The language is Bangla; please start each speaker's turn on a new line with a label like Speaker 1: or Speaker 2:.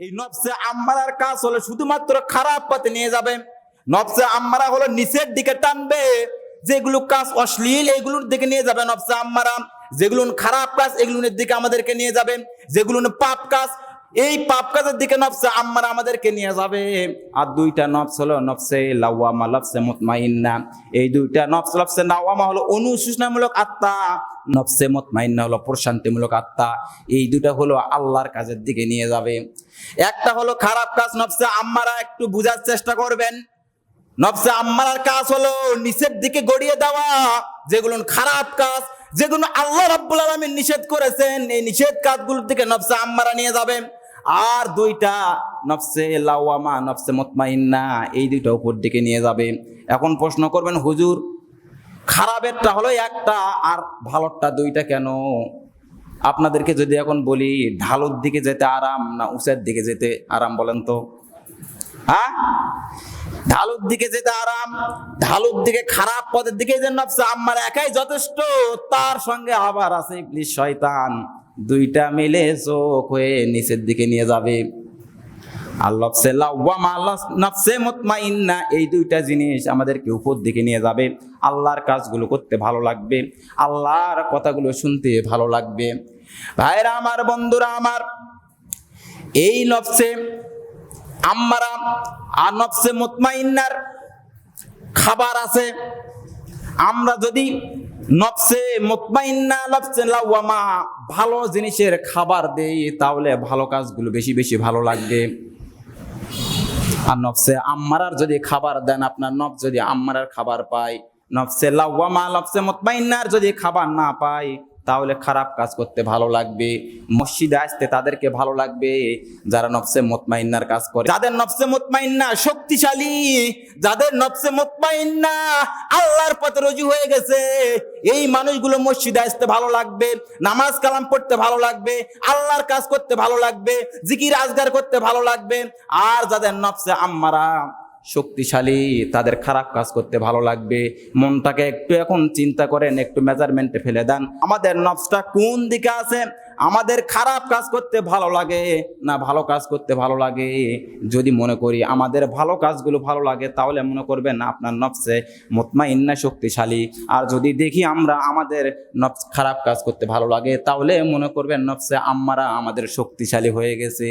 Speaker 1: এই নবসে আম্মারার কাজ হলো শুধুমাত্র খারাপ পথে নিয়ে যাবে। নবসে আম্মারা হলো নিচের দিকে টানবে। যেগুলো কাজ অশ্লীল, এগুলোর দিকে নিয়ে যাবে নবসে আম্মারা। যেগুলো খারাপ কাজ, এগুলোর দিকে আমাদেরকে নিয়ে যাবে। যেগুলো পাপ কাজ এই পাপ কাজের দিকে নফসে আম্মারা আমাদেরকে নিয়ে যাবে। আর দুইটা নফস হলো নফসে লাওয়ামা, লফসে মুতমাইন্না। এই দুইটা নফস, লফসে নাওয়ামা হলো অনুসূচনামূলক আত্মা, নফসে মুতমাইন্না হলো প্রশান্তিমূলক আত্মা। এই দুটা হলো আল্লাহর কাজের দিকে নিয়ে যাবে। একটা হলো খারাপ কাজ, নফসে আম্মারা একটু বুঝার চেষ্টা করবেন। নফসে আম্মারার কাজ হলো নিচের দিকে গড়িয়ে দেওয়া, যেগুলো খারাপ কাজ, যেগুলো আল্লাহ রাব্বুল আলামিন নিষেধ করেছেন। এই নিষেধ কাজগুলোর দিকে নফসে আম্মারা নিয়ে যাবে। আর দুইটা নফসে লাওয়ামা, নফসে মুতমাইন্না, এই দুইটা উপর দিকে নিয়ে যাবে। এখন প্রশ্ন করবেন, হুজুর, খারাপেরটা হলো একটা আর ভালোরটা দুইটা কেন? আপনাদেরকে যদি এখন বলি, ঢালুর দিকে যেতে আরাম না উঁচের দিকে যেতে আরাম বলেন তো? হ্যাঁ? ঢালুর দিকে যেতে আরাম, ঢালুর দিকে খারাপ পথের দিকে যে নফসে, আমার একাই যথেষ্ট, তার সঙ্গে আবার আছে ইবলিস শয়তান। দুইটা মিলে চোখ হয়ে নিচের দিকে নিয়ে যাবে। লফ- নফসে মুতমাইন্না, এই দুইটা জিনিস আমাদেরকে উপর দিকে নিয়ে যাবে। আল্লাহর কাজগুলো করতে ভালো লাগবে, আল্লাহর কথাগুলো শুনতে ভালো লাগবে। ভাইরা আমার, বন্ধুরা আমার, এই নফসে আম্মারা আর নফসে মুতমাইন্নার খাবার আছে। আমরা যদি নফসে মুতমাইন্না, নফসে লাওয়ামা, ভালো জিনিসের খাবার দেই, তাহলে ভালো কাজগুলো বেশি বেশি ভালো লাগবে। আর নফসে আম্মারার যদি খাবার দেন, আপনার নফ যদি আম্মারার খাবার পায়। নফসে লাওয়ামা, নফসে মুতমাইন্নার যদি খাবার না পায় তাহলে খারাপ কাজ করতে ভালো লাগবে। মসজিদে আসতে তাদেরকে ভালো লাগবে। যারা নফসে মুতমাইন্নার কাজ করে, যাদের নফসে মুতমাইন্না শক্তিশালী, যাদের নফসে মুতমাইন্না আল্লাহর পথে রুজু হয়ে গেছে, এই মানুষগুলো মসজিদে আসতে ভালো লাগবে, নামাজ কালাম পড়তে ভালো লাগবে, আল্লাহর কাজ করতে ভালো লাগবে, জিকির আজগার করতে ভালো লাগবে, আর যাদের নফসে আম্মারা শক্তিশালী, তাদের খারাপ কাজ করতে ভালো লাগবে। মনটাকে একটু এখন চিন্তা করেন, একটু মেজারমেন্টে ফেলে দেন। আমাদের নফসটা কোন দিকে আছে? আমাদের খারাপ কাজ করতে ভালো লাগে না ভালো কাজ করতে ভালো লাগে? যদি মনে করি আমাদের ভালো কাজগুলো ভালো লাগে, তাহলে মনে করবেন না আপনার নফসে মোতমাইন্না শক্তিশালী। আর যদি দেখি আমরা আমাদের নফস খারাপ কাজ করতে ভালো লাগে, তাহলে মনে করবেন নফসে আম্মারা আমাদের শক্তিশালী হয়ে গেছে।